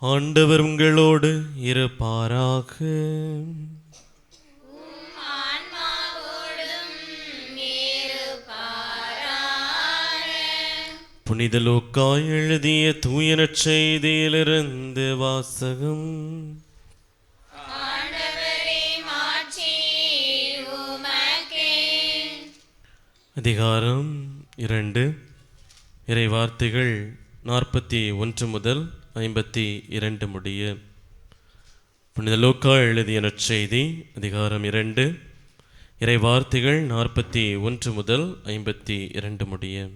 ஆண்டவர் உங்களோடு இருப்பாராக. புனித லோக்கா எழுதிய தூயனச் செய்தியிலிருந்து வாசகம். அதிகாரம் இரண்டு. இறை வார்த்தைகள் நாற்பத்தி ஒன்று முதல் ஐம்பத்தி இரண்டு முடிய. புனித லூக்கா எழுதிய நற்செய்தி அதிகாரம் இரண்டு இறை வார்த்தைகள் நாற்பத்தி ஒன்று முதல் ஐம்பத்தி இரண்டு முடிய.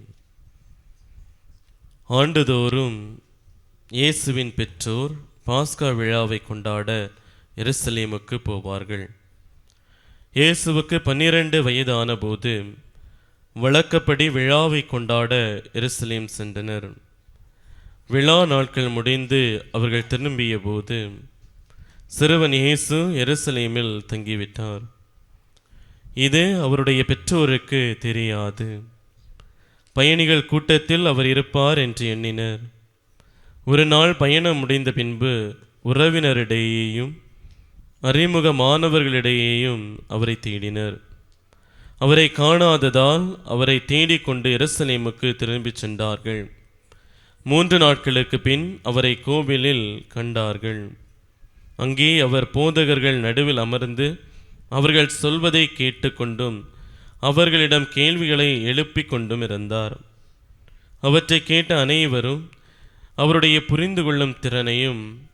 ஆண்டுதோறும் இயேசுவின் பெற்றோர் பாஸ்கா விழாவை கொண்டாட எருசலேமுக்கு போவார்கள். இயேசுவுக்கு பன்னிரண்டு வயதான போது வழக்கப்படி விழாவை கொண்டாட எருசலேம் சென்றனர். விழா நாட்கள் முடிந்து அவர்கள் திரும்பிய போது சிறுவன் இயேசு எருசலேமில் தங்கிவிட்டார். இது அவருடைய பெற்றோருக்கு தெரியாது. பயணிகள் கூட்டத்தில் அவர் இருப்பார் என்று எண்ணினர். ஒரு நாள் பயணம் முடிந்த பின்பு உறவினரிடையேயும் அறிமுக மாணவர்களிடையேயும் அவரை தேடினர். அவரை காணாததால் அவரை தேடிக்கொண்டு எருசலேமுக்கு திரும்பிச் சென்றார்கள். மூன்று நாட்களுக்கு பின் அவரை கோவிலில் கண்டார்கள். அங்கே அவர் போதகர்கள் நடுவில் அமர்ந்து அவர்கள் சொல்வதை கேட்டுக்கொண்டும் அவர்களிடம் கேள்விகளை எழுப்பிக் கொண்டும் இருந்தார். அவற்றை கேட்ட அனைவரும் அவருடைய புரிந்து கொள்ளும் திறனையும்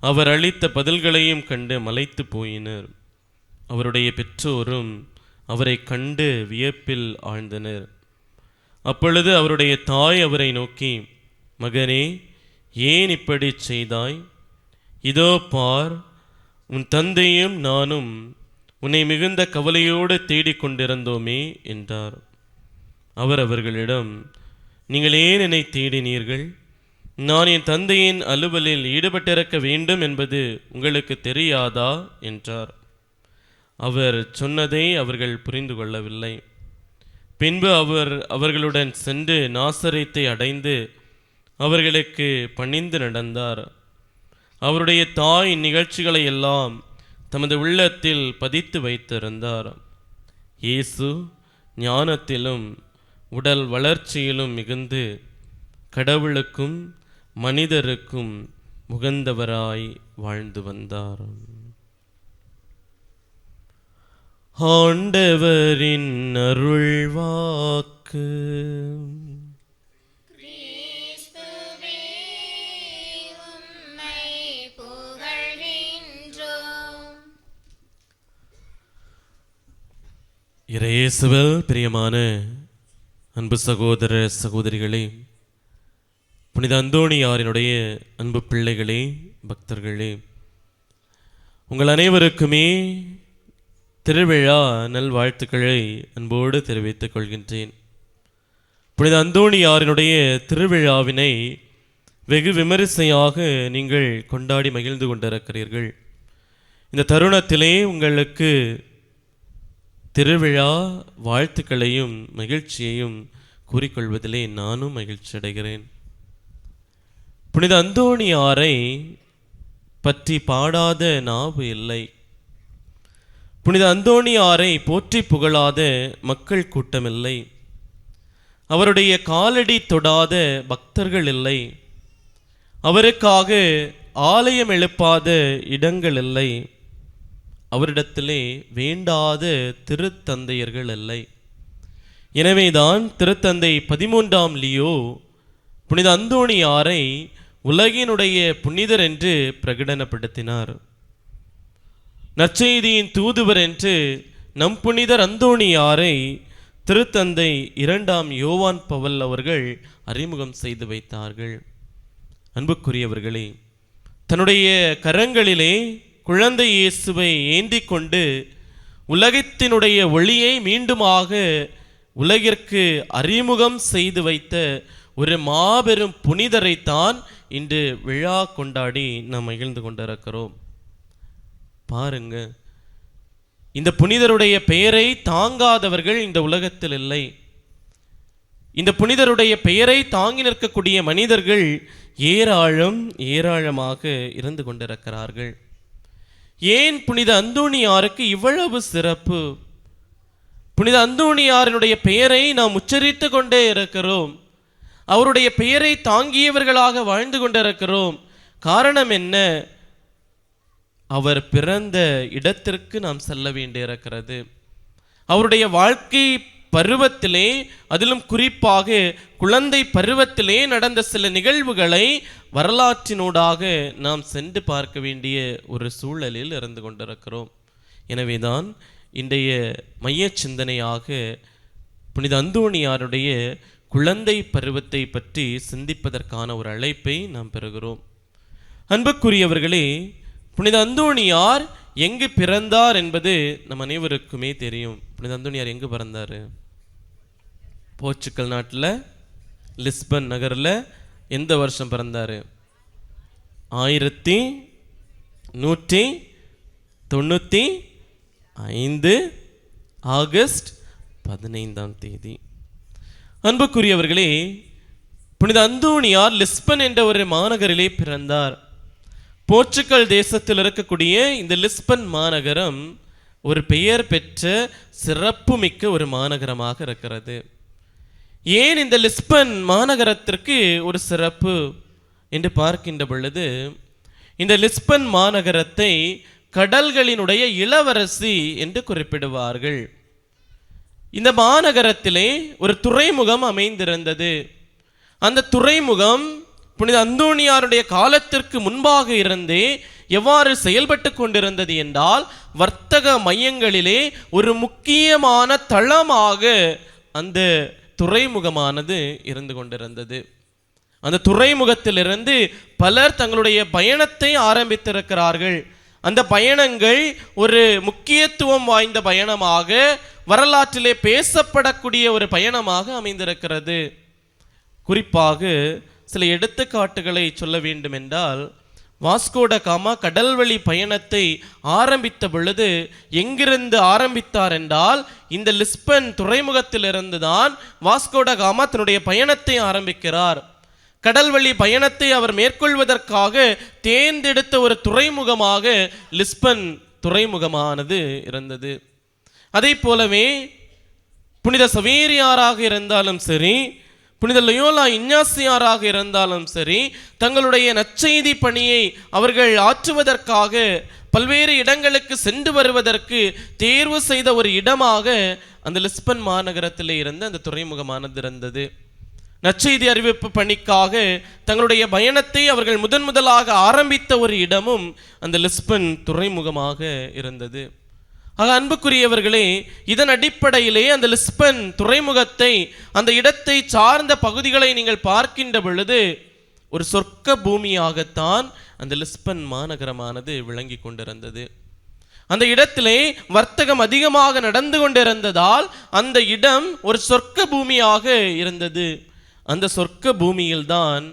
அவர் அளித்த பதில்களையும் கண்டு மலைத்து போயினர். அவருடைய பெற்றோரும் அவரை கண்டு வியப்பில் ஆழ்ந்தனர். அப்பொழுது அவருடைய தாய் அவரை நோக்கி மகனே ஏன் இப்படி செய்தாய்? இதோ பார் உன் தந்தையும் நானும் உன்னை மிகுந்த கவலையோடு தேடிக்கொண்டிருந்தோமே என்றார். அவர் அவர்களிடம் நீங்கள் ஏன் என்னை தேடினீர்கள்? நான் என் தந்தையின் அலுவலில் ஈடுபட்டிருக்க வேண்டும் என்பது உங்களுக்கு தெரியாதா? என்றார். அவர் சொன்னதை அவர்கள் புரிந்து கொள்ளவில்லை. பின்பு அவர் அவர்களுடன் சென்று நாசரேத்தை அடைந்து அவர்களுக்கு பணிந்து நடந்தார். அவருடைய தாய் நிகழ்ச்சிகளை எல்லாம் தமது உள்ளத்தில் பதித்து வைத்திருந்தார். இயேசு ஞானத்திலும் உடல் வளர்ச்சியிலும் மிகுந்து கடவுளுக்கும் மனிதருக்கும் முகந்தவராய் வாழ்ந்து வந்தார். ஆண்டவரின் அருள்வாக்கு இறையேசுவல் பிரியமான அன்பு சகோதர சகோதரிகளே புனித அந்தோணியாரினுடைய அன்பு பிள்ளைகளே பக்தர்களே உங்கள் அனைவருக்குமே திருவிழா நல்வாழ்த்துக்களை அன்போடு தெரிவித்துக் கொள்கின்றேன். புனித அந்தோணியாரினுடைய திருவிழாவினை வெகு விமரிசையாக நீங்கள் கொண்டாடி மகிழ்ந்து கொண்டிருக்கிறீர்கள். இந்த தருணத்திலே உங்களுக்கு திருவிழா வாழ்த்துக்களையும் மகிழ்ச்சியையும் கூறிக்கொள்வதிலே நானும் மகிழ்ச்சி அடைகிறேன். புனித அந்தோணியாரை பற்றி பாடாத நாவு இல்லை. புனித அந்தோணியாரை போற்றி புகழாத மக்கள் கூட்டமில்லை. அவருடைய காலடி தொடாத பக்தர்கள் இல்லை. அவருக்காக ஆலயம் எழுப்பாத இடங்கள் இல்லை. அவரிடத்திலே வேண்டாத திருத்தந்தையர்கள் இல்லை. எனவேதான் திருத்தந்தை பதிமூன்றாம் லியோ புனித அந்தோணியாரை உலகினுடைய புனிதர் என்று பிரகடனப்படுத்தினார். நற்செய்தியின் தூதுவர் என்று நம் புனிதர் அந்தோணியாரை திருத்தந்தை இரண்டாம் யோவான் பவல் அவர்கள் அறிமுகம் செய்து வைத்தார்கள். அன்புக்குரியவர்களே தன்னுடைய கரங்களிலே குழந்தை இயேசுவை ஏந்தி கொண்டு உலகத்தினுடைய ஒளியை மீண்டுமாக உலகிற்கு அறிமுகம் செய்து வைத்த ஒரு மாபெரும் புனிதரைத்தான் இன்று விழா கொண்டாடி நாம் மகிழ்ந்து கொண்டிருக்கிறோம். பாருங்க இந்த புனிதருடைய பெயரை தாங்காதவர்கள் இந்த உலகத்தில் இல்லை. இந்த புனிதருடைய பெயரை தாங்கி நிற்கக்கூடிய மனிதர்கள் ஏராளம் ஏராளமாக இருந்து கொண்டிருக்கிறார்கள். ஏன் புனித அந்தோணியாருக்கு இவ்வளவு சிறப்பு? புனித அந்தோணியாரினுடைய பெயரை நாம் உச்சரித்து கொண்டே இருக்கிறோம். அவருடைய பெயரை தாங்கியவர்களாக வாழ்ந்து கொண்டிருக்கிறோம். காரணம் என்ன? அவர் பிறந்த இடத்திற்கு நாம் செல்ல வேண்டியிருக்கிறது. அவருடைய வாழ்க்கை பருவத்திலே அதிலும் குறிப்பாக குழந்தை பருவத்திலே நடந்த சில நிகழ்வுகளை வரலாற்றினூடாக நாம் சென்று பார்க்க வேண்டிய ஒரு சூழலில் இருந்து கொண்டிருக்கிறோம். எனவேதான் இன்றைய மைய சிந்தனையாக புனித அந்தோணியாருடைய குழந்தை பருவத்தை பற்றி சிந்திப்பதற்கான ஒரு அழைப்பை நாம் பெறுகிறோம். அன்புக்குரியவர்களே புனித அந்தோணியார் எங்கு பிறந்தார் என்பது நம் அனைவருக்குமே தெரியும். புனித அந்தோணியார் எங்கு பிறந்தார்? போர்ச்சுக்கல் நாட்டில் லிஸ்பன் நகரில் எந்த வருஷம் பிறந்தார்? ஆயிரத்தி நூற்றி தொண்ணூற்றி ஐந்து ஆகஸ்ட் பதினைந்தாம் தேதி. அன்புக்குரியவர்களே புனித அந்தோணியார் லிஸ்பன் என்ற ஒரு மாநகரிலே பிறந்தார். போர்ச்சுக்கல் தேசத்தில் இருக்கக்கூடிய இந்த லிஸ்பன் மாநகரம் ஒரு பெயர் பெற்ற சிறப்புமிக்க ஒரு மாநகரமாக இருக்கிறது. ஏன் இந்த லிஸ்பன் மாநகரத்திற்கு ஒரு சிறப்பு என்று பார்க்கின்ற பொழுது இந்த லிஸ்பன் மாநகரத்தை கடல்களினுடைய இளவரசி என்று குறிப்பிடுவார்கள். இந்த மாநகரத்திலே ஒரு துறைமுகம் அமைந்திருந்தது. அந்த துறைமுகம் புனித அந்தோணியாருடைய காலத்திற்கு முன்பாக இருந்தே எவ்வாறு செயல்பட்டு கொண்டிருந்தது என்றால் வர்த்தக மையங்களிலே ஒரு முக்கியமான தளமாக அந்த துறைமுகமானது இருந்து கொண்டிருந்தது. அந்த துறைமுகத்திலிருந்து பலர் தங்களுடைய பயணத்தை ஆரம்பித்திருக்கிறார்கள். அந்த பயணங்கள் ஒரு முக்கியத்துவம் வாய்ந்த பயணமாக வரலாற்றிலே பேசப்படக்கூடிய ஒரு பயணமாக அமைந்திருக்கிறது. குறிப்பாக சில எடுத்துக்காட்டுகளை சொல்ல வேண்டும் என்றால் வாஸ்கோட காமா கடல்வழி பயணத்தை ஆரம்பித்த பொழுது எங்கிருந்து ஆரம்பித்தார் என்றால் இந்த லிஸ்பன் துறைமுகத்திலிருந்து தான் வாஸ்கோட காமா தன்னுடைய பயணத்தை ஆரம்பிக்கிறார். கடல்வழி பயணத்தை அவர் மேற்கொள்வதற்காக தேர்ந்தெடுத்த ஒரு துறைமுகமாக லிஸ்பன் துறைமுகமானது இருந்தது. அதை போலவே புனித சவேரியாராக இருந்தாலும் சரி புனித லயோலா இஞ்ஞாசியாராக இருந்தாலும் சரி தங்களுடைய நற்செய்தி பணியை அவர்கள் ஆற்றுவதற்காக பல்வேறு இடங்களுக்கு சென்று வருவதற்கு தேர்வு செய்த ஒரு இடமாக அந்த லிஸ்பன் மாநகரத்தில் இருந்து அந்த துறைமுகமானது இருந்தது. நற்செய்தி அறிவிப்பு பணிக்காக தங்களுடைய பயணத்தை அவர்கள் முதன் முதலாக ஆரம்பித்த ஒரு இடமும் அந்த லிஸ்பன் துறைமுகமாக இருந்தது. ஆக அன்புக்குரியவர்களே இதன் அடிப்படையிலே அந்த லிஸ்பன் துறைமுகத்தை அந்த இடத்தை சார்ந்த பகுதிகளை நீங்கள் பார்க்கின்ற பொழுது ஒரு சொர்க்க பூமியாகத்தான் அந்த லிஸ்பன் மாநகரமானது விளங்கி கொண்டிருந்தது. அந்த இடத்திலே வர்த்தகம் அதிகமாக நடந்து கொண்டிருந்ததால் அந்த இடம் ஒரு சொர்க்க பூமியாக இருந்தது. அந்த சொர்க்க பூமியில்தான்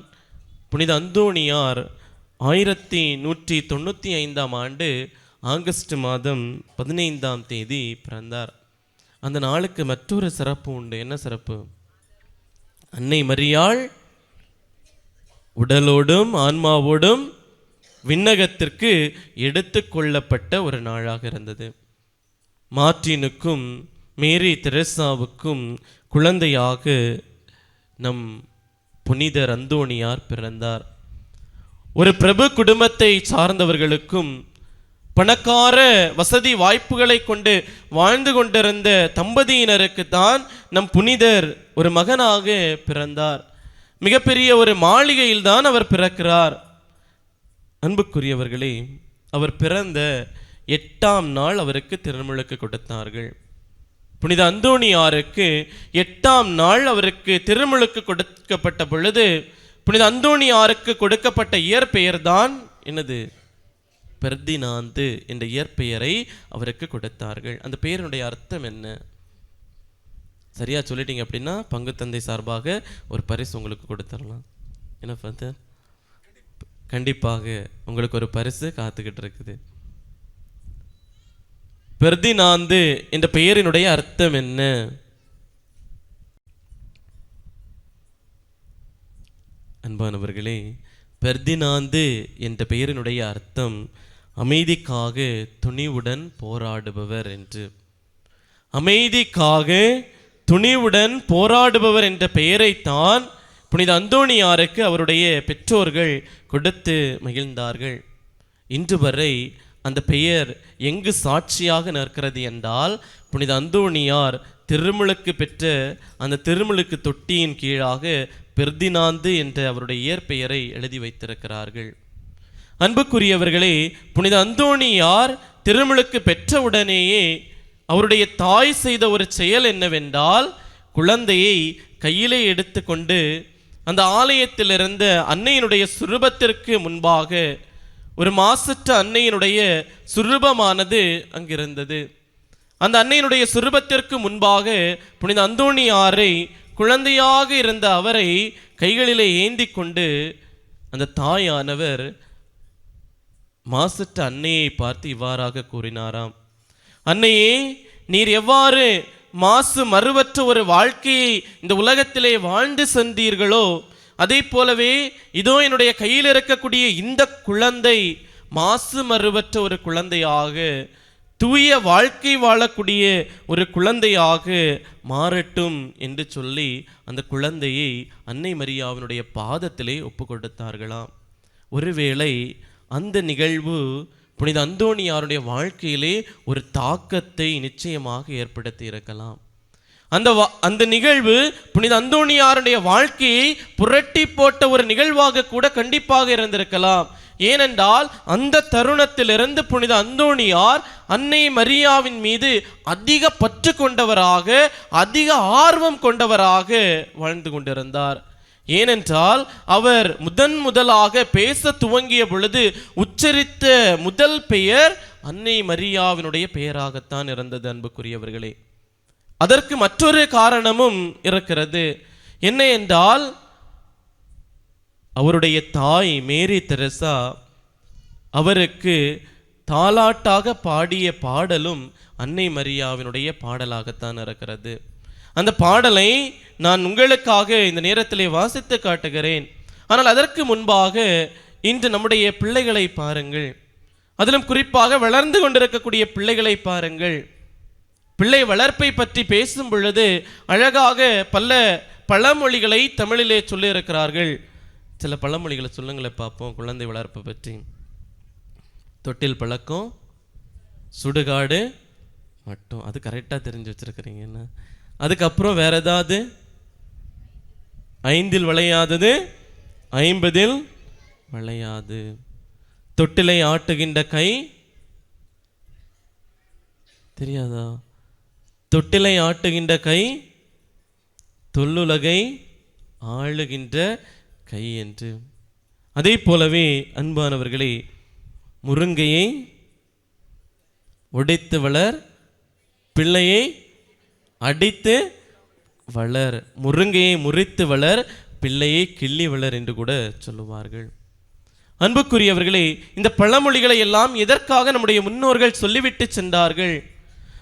புனித அந்தோணியார் ஆயிரத்தி நூற்றி தொண்ணூற்றி ஐந்தாம் ஆண்டு ஆகஸ்ட் மாதம் பதினைந்தாம் தேதி பிறந்தார். அந்த நாளுக்கு மற்றொரு சிறப்பு உண்டு. என்ன சிறப்பு? அன்னை மரியாள் உடலோடும் ஆன்மாவோடும் விண்ணகத்திற்கு எடுத்து கொள்ளப்பட்ட ஒரு நாளாக இருந்தது. மார்டினுக்கும் மேரி தெரசாவுக்கும் குழந்தையாக நம் புனிதர் அந்தோணியார் பிறந்தார். ஒரு பிரபு குடும்பத்தை சார்ந்தவர்களுக்கும் பணக்கார வசதி வாய்ப்புகளை கொண்டு வாழ்ந்து கொண்டிருந்த தம்பதியினருக்கு தான் நம் புனிதர் ஒரு மகனாக பிறந்தார். மிகப்பெரிய ஒரு மாளிகையில் தான் அவர் பிறக்கிறார். அன்புக்குரியவர்களே அவர் பிறந்த எட்டாம் நாள் அவருக்கு திருமுழுக்கு கொடுத்தார்கள். புனித அந்தோணியாருக்கு எட்டாம் நாள் அவருக்கு திருமுழுக்கு கொடுக்கப்பட்ட பொழுது புனித அந்தோணியாருக்கு கொடுக்கப்பட்ட இயற்பெயர் தான் என்னது? பெர்தினாந்து என்ற இயற்பெயரை அவருக்கு கொடுத்தார்கள். அந்த பெயரினுடைய அர்த்தம் என்ன? சரியா சொல்லிட்டீங்க அப்படின்னா பங்கு தந்தை சார்பாக ஒரு பரிசு உங்களுக்கு கொடுத்துடலாம். என்ன ஃபாதர்? கண்டிப்பாக உங்களுக்கு ஒரு பரிசு காத்துக்கிட்டு இருக்குது. பெர்தினாந்து என்ற பெயரினுடைய அர்த்தம் என்ன? அன்பானவர்களே பெர்தினாந்து என்ற பெயரினுடைய அர்த்தம் அமைதிக்காக துணிவுடன் போராடுபவர் என்று. அமைதிக்காக துணிவுடன் போராடுபவர் என்ற பெயரைத்தான் புனித அந்தோணியாருக்கு அவருடைய பெற்றோர்கள் கொடுத்து மகிழ்ந்தார்கள். இன்று வரை அந்த பெயர் எங்கு சாட்சியாக நிற்கிறது என்றால் புனித அந்தோணியார் திருமுழுக்கு பெற்ற அந்த திருமுழுக்கு தொட்டியின் கீழாக பெர்தினாந்து என்ற அவருடைய இயற்பெயரை எழுதி வைத்திருக்கிறார்கள். அன்புக்குரியவர்களே புனித அந்தோணியார் திருமுழுக்கு பெற்றவுடனேயே அவருடைய தாய் செய்த ஒரு செயல் என்னவென்றால் குழந்தையை கையிலே எடுத்துக்கொண்டு அந்த ஆலயத்திலிருந்து அன்னையினுடைய சுரூபத்திற்கு முன்பாக ஒரு மாசற்ற அன்னையினுடைய சுரூபமானது அங்கிருந்தது. அந்த அன்னையினுடைய சுரூபத்திற்கு முன்பாக புனித அந்தோணியாரை குழந்தையாக இருந்த அவரை கைகளிலே ஏந்தி கொண்டு அந்த தாயானவர் மாசற்ற அன்னையை பார்த்து இவ்வாறாக கூறினாராம். அன்னையே நீர் எவ்வாறு மாசு மறுவற்ற ஒரு வாழ்க்கையை இந்த உலகத்திலே வாழ்ந்து சென்றீர்களோ அதே போலவே இதோ என்னுடைய கையில் இருக்கக்கூடிய இந்த குழந்தை மாசு மறுவற்ற ஒரு குழந்தையாக தூய வாழ்க்கை வாழக்கூடிய ஒரு குழந்தையாக மாறட்டும் என்று சொல்லி அந்த குழந்தையை அன்னை மரியாவினுடைய பாதத்திலே ஒப்பு கொடுத்தார்களாம் ஒருவேளை அந்த நிகழ்வு புனித அந்தோணியாருடைய வாழ்க்கையிலே ஒரு தாக்கத்தை நிச்சயமாக ஏற்படுத்தி இருக்கலாம். அந்த வா- அந்த நிகழ்வு புனித அந்தோணியாருடைய வாழ்க்கையை புரட்டி போட்ட ஒரு நிகழ்வாக கூட கண்டிப்பாக இருந்திருக்கலாம். ஏனென்றால் அந்த தருணத்திலிருந்து புனித அந்தோணியார் அன்னை மரியாவின் மீது அதிக பற்று கொண்டவராக அதிக ஆர்வம் கொண்டவராக வாழ்ந்து கொண்டிருந்தார். ஏனென்றால் அவர் முதன் முதலாக பேச துவங்கிய பொழுது உச்சரித்த முதல் பெயர் அன்னை மரியாவினுடைய பெயராகத்தான் இருந்தது அன்புக்குரியவர்களே. அதற்கு மற்றொரு காரணமும் இருக்கிறது. என்ன என்றால் அவருடைய தாய் மேரி தெரசா அவருக்கு தாலாட்டாக பாடிய பாடலும் அன்னை மரியாவினுடைய பாடலாகத்தான் இருக்கிறது. அந்த பாடலை நான் உங்களுக்காக இந்த நேரத்திலே வாசித்து காட்டுகிறேன். ஆனால் அதற்கு முன்பாக இன்று நம்முடைய பிள்ளைகளை பாருங்கள். அதிலும் குறிப்பாக வளர்ந்து கொண்டிருக்கக்கூடிய பிள்ளைகளை பாருங்கள். பிள்ளை வளர்ப்பை பற்றி பேசும் பொழுது அழகாக பல பழமொழிகளை தமிழிலே சொல்லியிருக்கிறார்கள். சில பழமொழிகளை சொல்லுங்களேன் பார்ப்போம் குழந்தை வளர்ப்பை பற்றி. தொட்டில் பழக்கம் சுடுகாடு மட்டும். அது கரெக்டாக தெரிஞ்சு வச்சிருக்கிறீங்க என்ன? அதுக்கப்புறம் வேறு ஏதாவது? ஐந்தில் விளையாதது ஐம்பதில் விளையாது. தொட்டிலை ஆட்டுகின்ற கை தெரியாதா? தொட்டிலை ஆட்டுகின்ற கை தொல்லுலகை ஆளுகின்ற கை என்று. அதே போலவே அன்பானவர்களே முருங்கையை உடைத்து வளர் பிள்ளையை அடித்து வளர் முருங்கையை முறித்து வளர் பிள்ளையை கிள்ளி வளர் என்று கூட சொல்லுவார்கள். அன்புக்குரியவர்களே இந்த பழமொழிகளை எல்லாம் எதற்காக நம்முடைய முன்னோர்கள் சொல்லிவிட்டு சென்றார்கள்?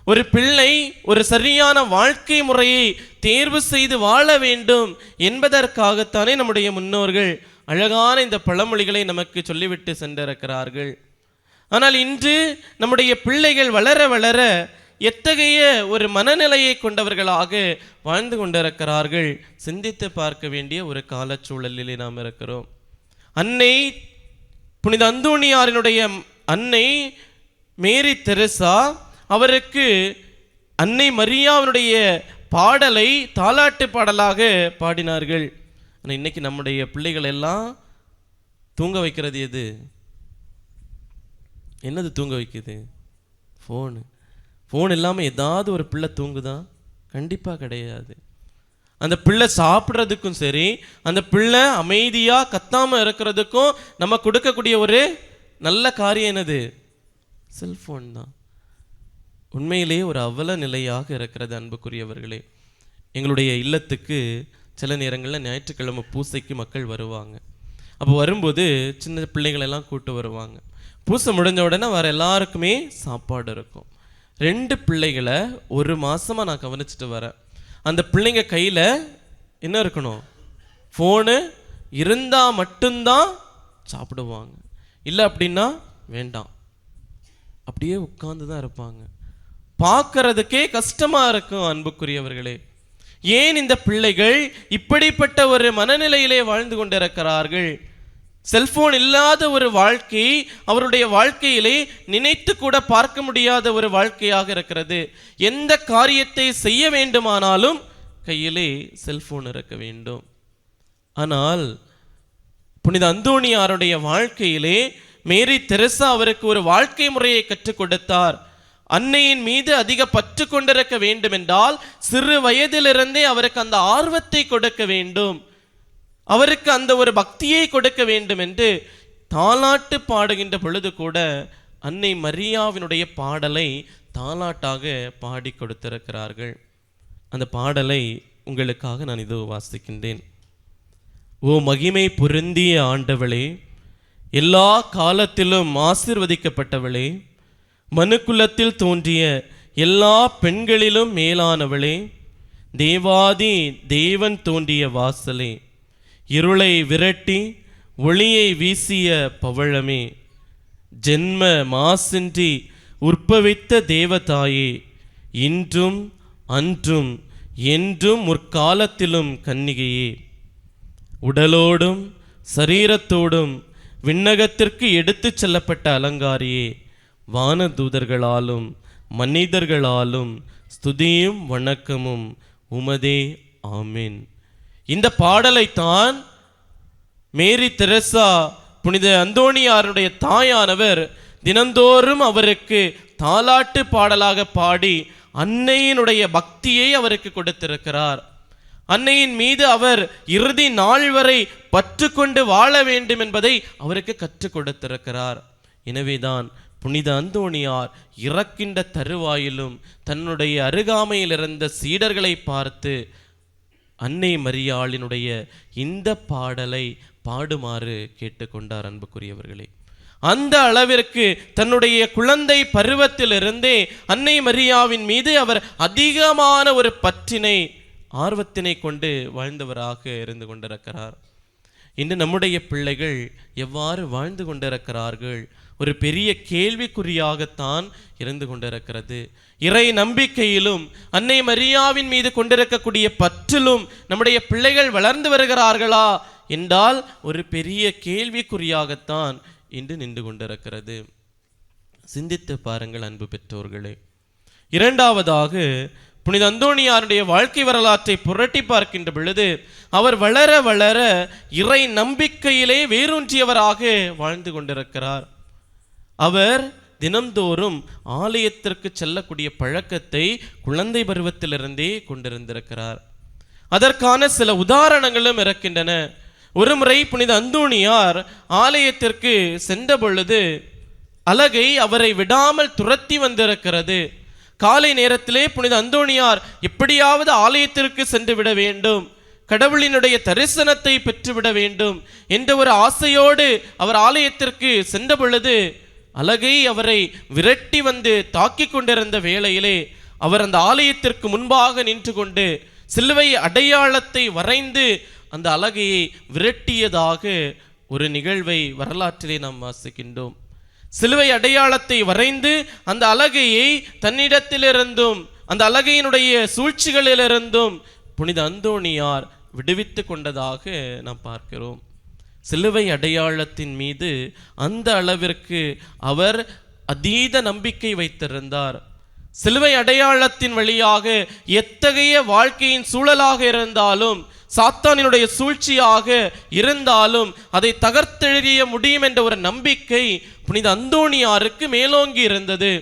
ஒரு பிள்ளை ஒரு சரியான வாழ்க்கை முறையை தேர்வு செய்து வாழ வேண்டும் என்பதற்காகத்தானே நம்முடைய முன்னோர்கள் அழகான இந்த பழமொழிகளை நமக்கு சொல்லிவிட்டு சென்றிருக்கிறார்கள். ஆனால் இன்று நம்முடைய பிள்ளைகள் வளர வளர எத்தகைய ஒரு மனநிலையை கொண்டவர்களாக வாழ்ந்து கொண்டிருக்கிறார்கள்? சிந்தித்து பார்க்க வேண்டிய ஒரு காலச்சூழலிலே நாம் இருக்கிறோம். அன்னை புனித அந்தோணியாரினுடைய அன்னை மேரி தெரசா அவருக்கு அன்னை மரியாவினுடைய பாடலை தாலாட்டு பாடலாக பாடினார்கள். ஆனால் இன்னைக்கு நம்முடைய பிள்ளைகள் எல்லாம் தூங்க வைக்கிறது எது? என்னது தூங்க வைக்குது? ஃபோனு ஃபோன் இல்லாமல் ஏதாவது ஒரு பிள்ளை தூங்குதா? கண்டிப்பாக கிடையாது. அந்த பிள்ளை சாப்பிட்றதுக்கும் சரி அந்த பிள்ளை அமைதியாக கத்தாமல் இருக்கிறதுக்கும் நம்ம கொடுக்கக்கூடிய ஒரு நல்ல காரியம் என்னது? செல்ஃபோன் தான். உண்மையிலேயே ஒரு அவல நிலையாக இருக்கிறது அன்புக்குரியவர்களே. எங்களுடைய இல்லத்துக்கு சில நேரங்களில் ஞாயிற்றுக்கிழமை பூசைக்கு மக்கள் வருவாங்க. அப்போ வரும்போது சின்ன பிள்ளைங்களெல்லாம் கூட்டு வருவாங்க. பூசை முடிஞ்ச உடனே வர எல்லாருக்குமே சாப்பாடு இருக்கும். ரெண்டு பிள்ளைகளை ஒரு மாசமா நான் கவனிச்சுட்டு வரேன். அந்த பிள்ளைங்க கையில் என்ன இருக்கணும்? ஃபோனு இருந்தா மட்டும்தான் சாப்பிடுவாங்க. இல்லை அப்படின்னா வேண்டாம். அப்படியே உட்கார்ந்து தான் இருப்பாங்க. பார்க்கறதுக்கே கஷ்டமாக இருக்கும் அன்புக்குரியவர்களே. ஏன் இந்த பிள்ளைகள் இப்படிப்பட்ட ஒரு மனநிலையிலே வாழ்ந்து கொண்டிருக்கிறார்கள்? செல்போன் இல்லாத ஒரு வாழ்க்கை அவருடைய வாழ்க்கையிலே நினைத்து கூட பார்க்க முடியாத ஒரு வாழ்க்கையாக இருக்கிறது. எந்த காரியத்தை செய்ய வேண்டுமானாலும் கையிலே செல்போன் இருக்க வேண்டும். ஆனால் புனித அந்தோணியாருடைய வாழ்க்கையிலே மேரி தெரசா அவருக்கு ஒரு வாழ்க்கை முறையை கற்றுக் கொடுத்தார். அன்னையின் மீது அதிக பற்று கொண்டிருக்க வேண்டும் என்றால் சிறு வயதிலிருந்தே அவருக்கு அந்த ஆர்வத்தை கொடுக்க வேண்டும். அவருக்கு அந்த ஒரு பக்தியை கொடுக்க வேண்டும் என்று தாலாட்டு பாடுகின்ற பொழுது கூட அன்னை மரியாவினுடைய பாடலை தாலாட்டாக பாடி கொடுத்திருக்கிறார்கள். அந்த பாடலை உங்களுக்காக நான் இதோ வாசிக்கின்றேன். ஓ மகிமை பொருந்திய ஆண்டவளே எல்லா காலத்திலும் ஆசிர்வதிக்கப்பட்டவளே மனுக்குலத்தில் தோன்றிய எல்லா பெண்களிலும் மேலானவளே தேவாதி தேவன் தோன்றிய வாசலே. இருளை விரட்டி ஒளியை வீசிய பவழமே ஜென்ம மாசின்றி உற்பவித்த தேவதாயே இன்றும் அன்றும் என்றும் முற்காலத்திலும் கன்னிகையே. உடலோடும் சரீரத்தோடும் விண்ணகத்திற்கு எடுத்துச் செல்லப்பட்ட அலங்காரியே வானதூதர்களாலும் மனிதர்களாலும் ஸ்துதியும் வணக்கமும் உமதே ஆமீன். இந்த பாடலைத்தான் மேரி தெரசா புனித அந்தோணியாருடைய தாயானவர் தினந்தோறும் அவருக்கு தாலாட்டு பாடலாக பாடி அன்னையினுடைய பக்தியை அவருக்கு கொடுத்திருக்கிறார். அன்னையின் மீது அவர் இறுதி நாள் வரை பற்று கொண்டு வாழ வேண்டும் என்பதை அவருக்கு கற்றுக் கொடுத்திருக்கிறார். எனவேதான் புனித அந்தோணியார் இறக்கின்ற தருவாயிலும் தன்னுடைய அருகாமையில் இருந்த சீடர்களை பார்த்து அன்னை மரியாளினுடைய இந்த பாடலை பாடுமாறு கேட்டுக்கொண்டார் அன்புக்குரியவர்களே. அந்த அளவிற்கு தன்னுடைய குழந்தை பருவத்திலிருந்தே அன்னை மரியாவின் மீது அவர் அதிகமான ஒரு பற்றினை ஆர்வத்தினை கொண்டு வாழ்ந்தவராக இருந்து கொண்டிருக்கிறார். இன்று நம்முடைய பிள்ளைகள் எவ்வாறு வாழ்ந்து கொண்டிருக்கிறார்கள் ஒரு பெரிய கேள்விக்குறியாகத்தான் இருந்து கொண்டிருக்கிறது. இறை நம்பிக்கையிலும் அன்னை மரியாவின் மீது கொண்டிருக்கக்கூடிய பற்றிலும் நம்முடைய பிள்ளைகள் வளர்ந்து வருகிறார்களா என்றால் ஒரு பெரிய கேள்விக்குறியாகத்தான் இன்று நின்று கொண்டிருக்கிறது. சிந்தித்து பாருங்கள் அன்பு பெற்றோர்களே. இரண்டாவதாக புனித அந்தோணியாருடைய வாழ்க்கை வரலாற்றை புரட்டி பார்க்கின்ற பொழுது அவர் வளர வளர இறை நம்பிக்கையிலே வேரூன்றியவராக வாழ்ந்து கொண்டிருக்கிறார். அவர் தினந்தோறும் ஆலயத்திற்கு செல்லக்கூடிய பழக்கத்தை குழந்தை பருவத்திலிருந்தே கொண்டிருந்திருக்கிறார். அதற்கான சில உதாரணங்களும் இருக்கின்றன ஒருமுறை புனித அந்தோணியார் ஆலயத்திற்கு சென்ற பொழுது அலகை அவரை விடாமல் துரத்தி வந்திருக்கிறது. காலை நேரத்திலே புனித அந்தோணியார் எப்படியாவது ஆலயத்திற்கு சென்று விட வேண்டும். கடவுளினுடைய தரிசனத்தை பெற்றுவிட வேண்டும் என்ற ஒரு ஆசையோடு அவர் ஆலயத்திற்கு சென்ற பொழுது அலகை அவரை விரட்டி வந்து தாக்கிக் கொண்டிருந்த வேளையிலே அவர் அந்த ஆலயத்திற்கு முன்பாக நின்று கொண்டு சிலுவை அடையாளத்தை வரைந்து அந்த அலகையை விரட்டியதாக ஒரு நிகழ்வை வரலாற்றிலே நாம் வாசிக்கின்றோம். சிலுவை அடையாளத்தை வரைந்து அந்த அலகையை தன்னிடத்திலிருந்தும் அந்த அலகையினுடைய சூழ்ச்சிகளிலிருந்தும் புனித அந்தோணியார் விடுவித்து கொண்டதாக நாம் பார்க்கிறோம். சிலுவை அடையாளத்தின் மீது அந்த அளவிற்கு அவர் அதீத நம்பிக்கை வைத்திருந்தார். சிலுவை அடையாளத்தின் வழியாக எத்தகைய வாழ்க்கையின் சூழலாக இருந்தாலும் சாத்தானினுடைய சூழ்ச்சியாக இருந்தாலும் அதை தகர்த்தெழுதிய முடியும் என்ற ஒரு நம்பிக்கை புனித அந்தோணியாருக்கு மேலோங்கி இருந்தது.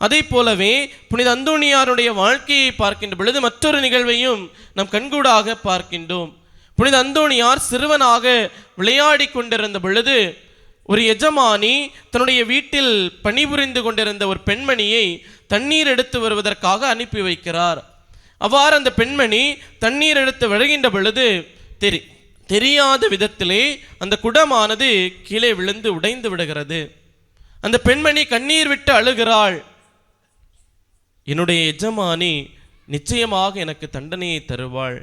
அதே போலவே புனித அந்தோணியாருடைய வாழ்க்கையை பார்க்கின்ற பொழுது மற்றொரு நிகழ்வையும் நம் கண்கூடாக பார்க்கின்றோம். புனித அந்தோணியார் சிறுவனாக விளையாடி கொண்டிருந்த பொழுது ஒரு எஜமானி தன்னுடைய வீட்டில் பணிபுரிந்து கொண்டிருந்த ஒரு பெண்மணியை தண்ணீர் எடுத்து வருவதற்காக அனுப்பி வைக்கிறார். அவ்வாறு அந்த பெண்மணி தண்ணீர் எடுத்து வருகின்ற பொழுது தெரி தெரியாத விதத்திலே அந்த குடமானது கீழே விழுந்து உடைந்து விடுகிறது. அந்த பெண்மணி கண்ணீர் விட்டு அழுகிறாள். என்னுடைய எஜமானி நிச்சயமாக எனக்கு தண்டனையை தருவாள்.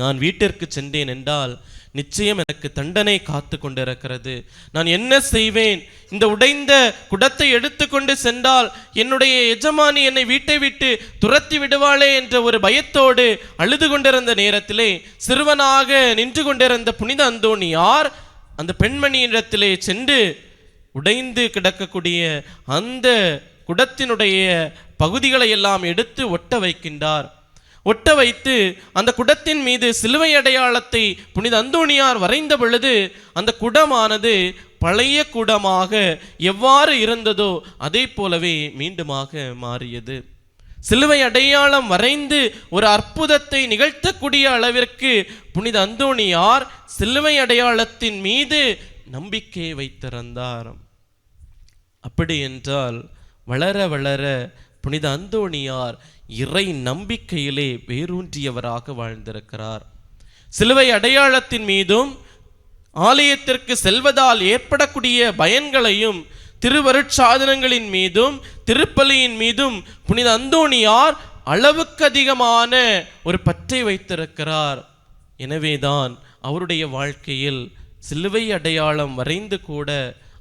நான் வீட்டிற்கு சென்றேன் என்றால் நிச்சயம் எனக்கு தண்டனை காத்து கொண்டிருக்கிறது. நான் என்ன செய்வேன்? இந்த உடைந்த குடத்தை எடுத்துக்கொண்டு சென்றால் என்னுடைய எஜமானி என்னை வீட்டை விட்டு துரத்தி விடுவாளே என்ற ஒரு பயத்தோடு அழுது கொண்டிருந்த நேரத்திலே சிறுவனாக நின்று கொண்டிருந்த புனித அந்தோணியார் அந்த பெண்மணியிடத்திலே சென்று உடைந்து கிடக்கக்கூடிய அந்த குடத்தினுடைய பகுதிகளை எல்லாம் எடுத்து ஒட்ட வைக்கின்றார். ஒட்ட வைத்து அந்த குடத்தின் மீது சிலுவை அடையாளத்தை புனித அந்தோணியார் வரைந்த பொழுது அந்த குடமானது பழைய குடமாக எவ்வாறு இருந்ததோ அதே போலவே மீண்டுமாக மாறியது. சிலுவை அடையாளம் வரைந்து ஒரு அற்புதத்தை நிகழ்த்தக்கூடிய அளவிற்கு புனித அந்தோணியார் சிலுவை அடையாளத்தின் மீது நம்பிக்கை வைத்திருந்தார் அப்படி என்றால் வளர வளர புனித அந்தோணியார் இறை நம்பிக்கையிலே வேரூன்றியவராக வாழ்ந்திருக்கிறார். சிலுவை அடையாளத்தின் மீதும் ஆலயத்திற்கு செல்வதால் ஏற்படக்கூடிய பயன்களையும் திருவருட்சாதனங்களின் மீதும் திருப்பலியின் மீதும் புனித அந்தோணியார் அளவுக்கு அதிகமான ஒரு பற்றை வைத்திருக்கிறார். எனவேதான் அவருடைய வாழ்க்கையில் சிலுவை அடையாளம் வரைந்து கூட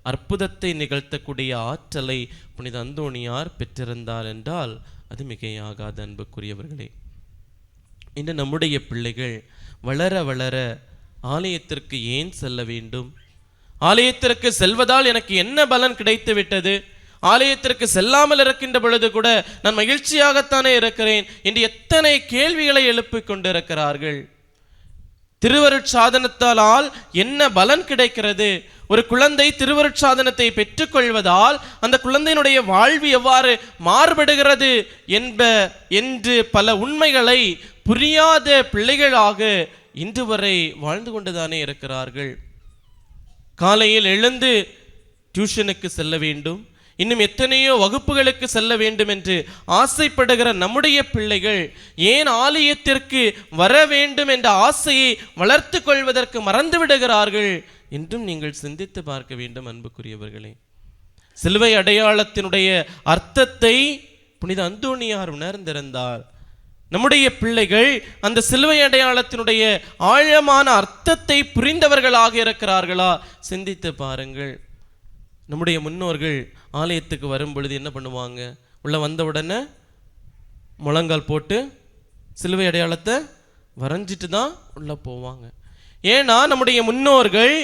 அற்புதத்தை நிகழ்த்தக்கூடிய ஆற்றலை புனித அந்தோணியார் பெற்றிருந்தார் என்றால் அது மிகையாகாத அன்புக்குரியவர்களே. இன்று நம்முடைய பிள்ளைகள் வளர வளர ஆலயத்திற்கு ஏன் செல்ல வேண்டும்? ஆலயத்திற்கு செல்வதால் எனக்கு என்ன பலன் கிடைத்து விட்டது ஆலயத்திற்கு செல்லாமல் இருக்கின்ற பொழுது கூட நான் மகிழ்ச்சியாகத்தானே இருக்கிறேன்? என்று எத்தனை கேள்விகளை எழுப்பிக் கொண்டிருக்கிறார்கள்? திருவருட்சாதனத்தால் என்ன பலன் கிடைக்கிறது? ஒரு குழந்தை திருவருட்சாதனத்தை பெற்றுக்கொள்வதால் அந்த குழந்தையினுடைய வாழ்வு எவ்வாறு மாறுபடுகிறது என்ப என்று பல உண்மைகளை புரியாத பிள்ளைகளாக இன்று வரை வாழ்ந்து கொண்டுதானே இருக்கிறார்கள். காலையில் எழுந்து டியூஷனுக்கு செல்ல வேண்டும். இன்னும் எத்தனையோ வகுப்புகளுக்கு செல்ல வேண்டும் என்று ஆசைப்படுகிற நம்முடைய பிள்ளைகள் ஏன் ஆலயத்திற்கு வர வேண்டும் என்ற ஆசையை வளர்த்து கொள்வதற்கு மறந்து விடுகிறார்கள் என்றும் நீங்கள் சிந்தித்து பார்க்க வேண்டும் அன்புக்குரியவர்களே. சிலுவை அடையாளத்தினுடைய அர்த்தத்தை புனித அந்தோணியார் உணர்ந்திருந்தார். நம்முடைய பிள்ளைகள் அந்த சிலுவை அடையாளத்தினுடைய ஆழமான அர்த்தத்தை புரிந்தவர்களாக இருக்கிறார்களா? சிந்தித்து பாருங்கள். நம்முடைய முன்னோர்கள் ஆலயத்துக்கு வரும் பொழுது என்ன பண்ணுவாங்க? உள்ளே வந்த உடனே முழங்கால் போட்டு சிலுவை அடையாளத்தை வரைஞ்சிட்டு தான் உள்ளே போவாங்க. ஏன்னா நம்முடைய முன்னோர்கள்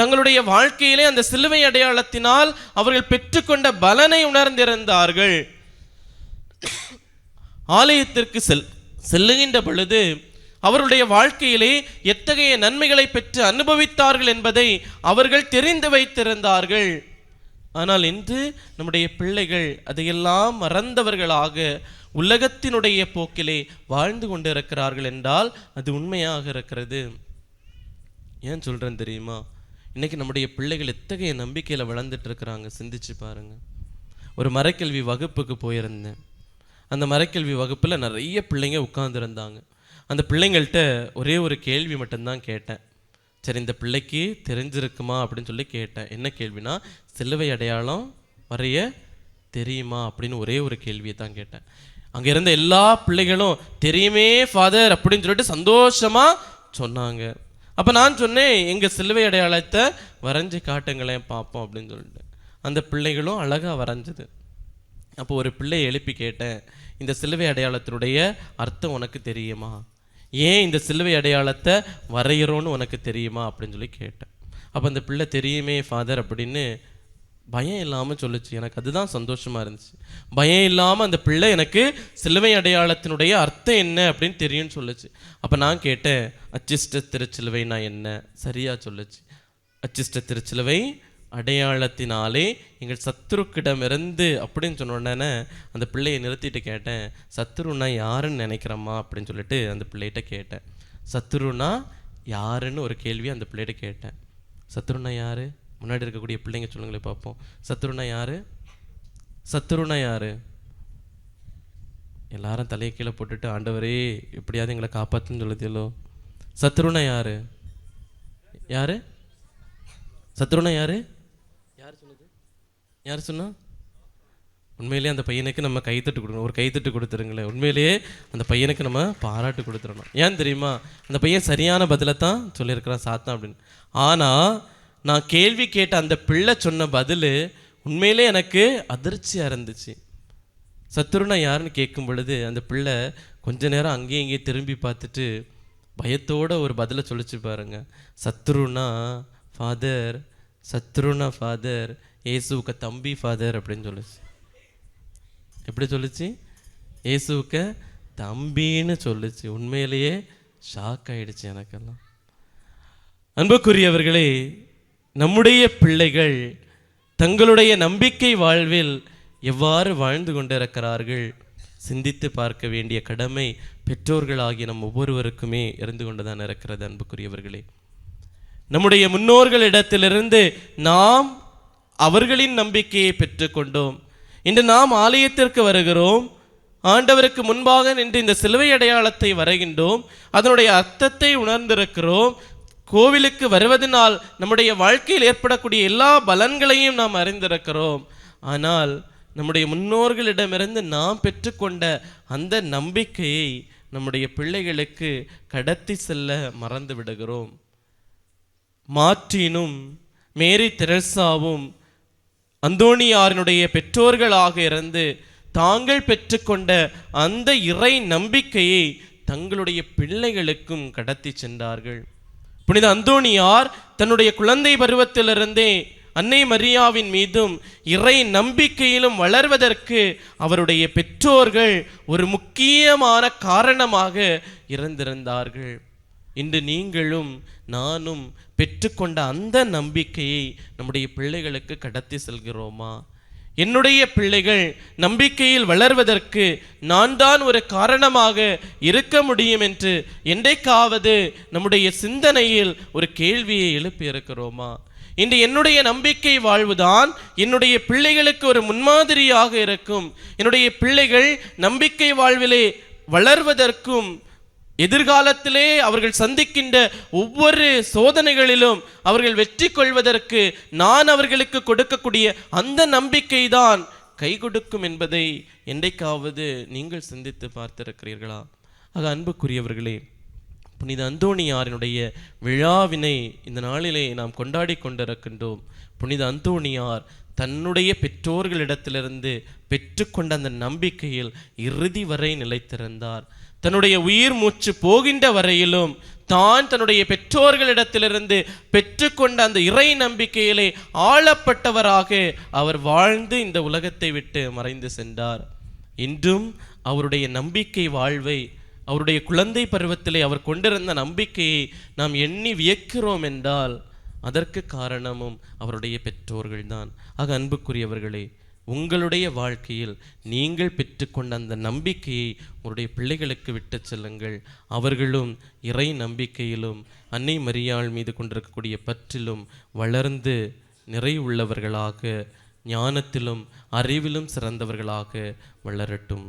தங்களுடைய வாழ்க்கையிலே அந்த சிலுவை அடையாளத்தினால் அவர்கள் பெற்றுக்கொண்ட பலனை உணர்ந்திருந்தார்கள். ஆலயத்திற்கு செல் செல்லுகின்ற பொழுது அவருடைய வாழ்க்கையிலே எத்தகைய நன்மைகளை பெற்று அனுபவித்தார்கள் என்பதை அவர்கள் தெரிந்து வைத்திருந்தார்கள். ஆனால் இன்று நம்முடைய பிள்ளைகள் அதையெல்லாம் மறந்தவர்களாக உலகத்தினுடைய போக்கிலே வாழ்ந்து கொண்டிருக்கிறார்கள் என்றால் அது உண்மையாக இருக்கிறது. ஏன் சொல்றேன் தெரியுமா? இன்னைக்கு நம்முடைய பிள்ளைகள் எத்தகைய நம்பிக்கையில் வளர்ந்துட்டு இருக்கிறாங்க? சிந்திச்சு பாருங்க. ஒரு மறைக்கல்வி வகுப்புக்கு போயிருந்தேன். அந்த மறைக்கல்வி வகுப்பில் நிறைய பிள்ளைங்க உட்கார்ந்துருந்தாங்க. அந்த பிள்ளைங்கள்ட்ட ஒரே ஒரு கேள்வி மட்டும்தான் கேட்டேன். சரி இந்த பிள்ளைக்கு தெரிஞ்சிருக்குமா அப்படின்னு சொல்லி கேட்டேன். என்ன கேள்வினா சிலுவை அடையாளம் வரைய தெரியுமா? அப்படின்னு ஒரே ஒரு கேள்வியை தான் கேட்டேன். அங்கே இருந்த எல்லா பிள்ளைகளும் தெரியுமே ஃபாதர் அப்படின்னு சொல்லிட்டு சந்தோஷமாக சொன்னாங்க. அப்போ நான் சொன்னேன் எங்கள் சிலுவை அடையாளத்தை வரைஞ்சி காட்டுங்களேன் பார்ப்போம் அப்படின்னு சொல்லிட்டு. அந்த பிள்ளைகளும் அழகாக வரைஞ்சது. அப்போ ஒரு பிள்ளையை எழுப்பி கேட்டேன் இந்த சிலுவை அடையாளத்தினுடைய அர்த்தம் உனக்கு தெரியுமா? ஏன் இந்த சிலுவை அடையாளத்தை வரைகிறோன்னு உனக்கு தெரியுமா அப்படின்னு சொல்லி கேட்டேன். அப்போ அந்த பிள்ளை தெரியுமே ஃபாதர் அப்படின்னு பயம் இல்லாமல் சொல்லுச்சு. எனக்கு அதுதான் சந்தோஷமாக இருந்துச்சு. பயம் இல்லாமல் அந்த பிள்ளை எனக்கு சிலுவை அடையாளத்தினுடைய அர்த்தம் என்ன அப்படின்னு தெரியும்னு சொல்லுச்சு. அப்போ நான் கேட்டேன் அச்சிஷ்ட திருச்சிலுவைனா என்ன? சரியாக சொல்லுச்சு. அச்சிஷ்ட திருச்சிலுவை அடையாளத்தினாலே எங்கள் சத்ருக்கிடமிருந்து அப்படின்னு சொன்ன உடனே அந்த பிள்ளையை நிறுத்திட்டு கேட்டேன். சத்துருன்னா யாருன்னு நினைக்கிறம்மா அப்படின்னு சொல்லிட்டு அந்த பிள்ளைகிட்ட கேட்டேன். சத்ருனா யாருன்னு ஒரு கேள்வி அந்த பிள்ளைகிட்ட கேட்டேன். சத்ருனா யாரு? முன்னாடி இருக்கக்கூடிய பிள்ளைங்க சொல்லுங்களேன் பார்ப்போம். சத்ருனா யாரு? சத்ருனா யாரு? எல்லாரும் தலையை கீழே போட்டுட்டு ஆண்டவரே எப்படியாவது எங்களை காப்பாத்துன்னு சொல்லுதியலோ சத்ருனா யாரு? யாரு? சத்ருனா யாரு? யார் சொன்னால் உண்மையிலேயே அந்த பையனுக்கு நம்ம கைத்தட்டு கொடுக்கணும். ஒரு கைத்தட்டு கொடுத்துருங்களேன். உண்மையிலேயே அந்த பையனுக்கு நம்ம பாராட்டு கொடுத்துடணும். ஏன் தெரியுமா? அந்த பையன் சரியான பதிலை தான் சொல்லியிருக்கிறான் சாத்தான் அப்படின்னு. ஆனால் நான் கேள்வி கேட்ட அந்த பிள்ளை சொன்ன பதில் உண்மையிலே எனக்கு அதிர்ச்சியாக இருந்துச்சு. சத்துருனா யாருன்னு கேட்கும் பொழுது அந்த பிள்ளை கொஞ்ச நேரம் அங்கேயும் இங்கேயும் திரும்பி பார்த்துட்டு பயத்தோட ஒரு பதிலை சொல்லிச்சு பாருங்க. சத்ருனா ஃபாதர் சத்ருனா ஃபாதர் ஏசுவுக்கு தம்பி ஃபாதர் அப்படின்னு சொல்லுச்சு. எப்படி சொல்லுச்சு? ஏசுவுக்க தம்பின்னு சொல்லுச்சு. உண்மையிலேயே ஷாக் ஆயிடுச்சு எனக்கெல்லாம். அன்புக்குரியவர்களே நம்முடைய பிள்ளைகள் தங்களுடைய நம்பிக்கை வாழ்வில் எவ்வாறு வாழ்ந்து கொண்டிருக்கிறார்கள்? சிந்தித்து பார்க்க வேண்டிய கடமை பெற்றோர்களாகிய நம் ஒவ்வொருவருக்குமே இருந்து கொண்டுதான் இருக்கிறது அன்புக்குரியவர்களே. நம்முடைய முன்னோர்களிடத்திலிருந்து நாம் அவர்களின் நம்பிக்கையை பெற்றுக்கொண்டோம். இன்று நாம் ஆலயத்திற்கு வருகிறோம். ஆண்டவருக்கு முன்பாக நின்று இந்த சிலுவை அடையாளத்தை வரைகின்றோம். அதனுடைய அர்த்தத்தை உணர்ந்திருக்கிறோம். கோவிலுக்கு வருவதனால் நம்முடைய வாழ்க்கையில் ஏற்படக்கூடிய எல்லா பலன்களையும் நாம் அறிந்திருக்கிறோம். ஆனால் நம்முடைய முன்னோர்களிடமிருந்து நாம் பெற்றுக்கொண்ட அந்த நம்பிக்கையை நம்முடைய பிள்ளைகளுக்கு கடத்தி செல்ல மறந்து விடுகிறோம் மார்ட்டினும் மேரி தெரசாவும் அந்தோணியாரினுடைய பெற்றோர்களாக இருந்து தாங்கள் பெற்றுக்கொண்ட அந்த இறை நம்பிக்கையை தங்களுடைய பிள்ளைகளுக்கும் கடத்தி சென்றார்கள். புனித அந்தோணியார் தன்னுடைய குழந்தை பருவத்திலிருந்தே அன்னை மரியாவின் மீதும் இறை நம்பிக்கையிலும் வளர்வதற்கு அவருடைய பெற்றோர்கள் ஒரு முக்கியமான காரணமாக இருந்திருந்தார்கள். இன்று நீங்களும் நானும் பெற்றுக்கொண்ட அந்த நம்பிக்கையை நம்முடைய பிள்ளைகளுக்கு கடத்தி செல்கிறோமா? என்னுடைய பிள்ளைகள் நம்பிக்கையில் வளர்வதற்கு நான் தான் ஒரு காரணமாக இருக்க முடியும் என்று என்றைக்காவது நம்முடைய சிந்தனையில் ஒரு கேள்வியை எழுப்பியிருக்கிறோமா இன்று என்னுடைய நம்பிக்கை வாழ்வுதான் என்னுடைய பிள்ளைகளுக்கு ஒரு முன்மாதிரியாக இருக்கும். என்னுடைய பிள்ளைகள் நம்பிக்கை வாழ்விலே வளர்வதற்கும் எதிர்காலத்திலே அவர்கள் சந்திக்கின்ற ஒவ்வொரு சோதனைகளிலும் அவர்கள் வெற்றி கொள்வதற்கு நான் அவர்களுக்கு கொடுக்கக்கூடிய அந்த நம்பிக்கை தான் கை கொடுக்கும் என்பதை என்றைக்காவது நீங்கள் சிந்தித்து பார்த்திருக்கிறீர்களா? ஆக அன்புக்குரியவர்களே புனித அந்தோணியாரினுடைய விழாவினை இந்த நாளிலே நாம் கொண்டாடி கொண்டிருக்கின்றோம். புனித அந்தோணியார் தன்னுடைய பெற்றோர்களிடத்திலிருந்து பெற்றுக்கொண்ட அந்த நம்பிக்கையில் இறுதி வரை நிலைத்திருந்தார். தன்னுடைய உயிர் மூச்சு போகின்ற வரையிலும் தான் தன்னுடைய பெற்றோர்களிடத்திலிருந்து பெற்றுக்கொண்ட அந்த இறை நம்பிக்கையிலே ஆளப்பட்டவராக அவர் வாழ்ந்து இந்த உலகத்தை விட்டு மறைந்து சென்றார். இன்றும் அவருடைய நம்பிக்கை வாழ்வை அவருடைய குழந்தை பருவத்திலே அவர் கொண்டிருந்த நம்பிக்கையை நாம் எண்ணி வியக்கிறோம் என்றால் அதற்கு காரணமும் அவருடைய பெற்றோர்கள்தான். ஆக அன்புக்குரியவர்களே உங்களுடைய வாழ்க்கையில் நீங்கள் பெற்றுக்கொண்ட அந்த நம்பிக்கையை உங்களுடைய பிள்ளைகளுக்கு விட்டுச் செல்லுங்கள். அவர்களும் இறை நம்பிக்கையிலும் அன்னை மரியாள் மீது கொண்டிருக்கக்கூடிய பற்றிலும் வளர்ந்து நிறைவுள்ளவர்களாக ஞானத்திலும் அறிவிலும் சிறந்தவர்களாக வளரட்டும்.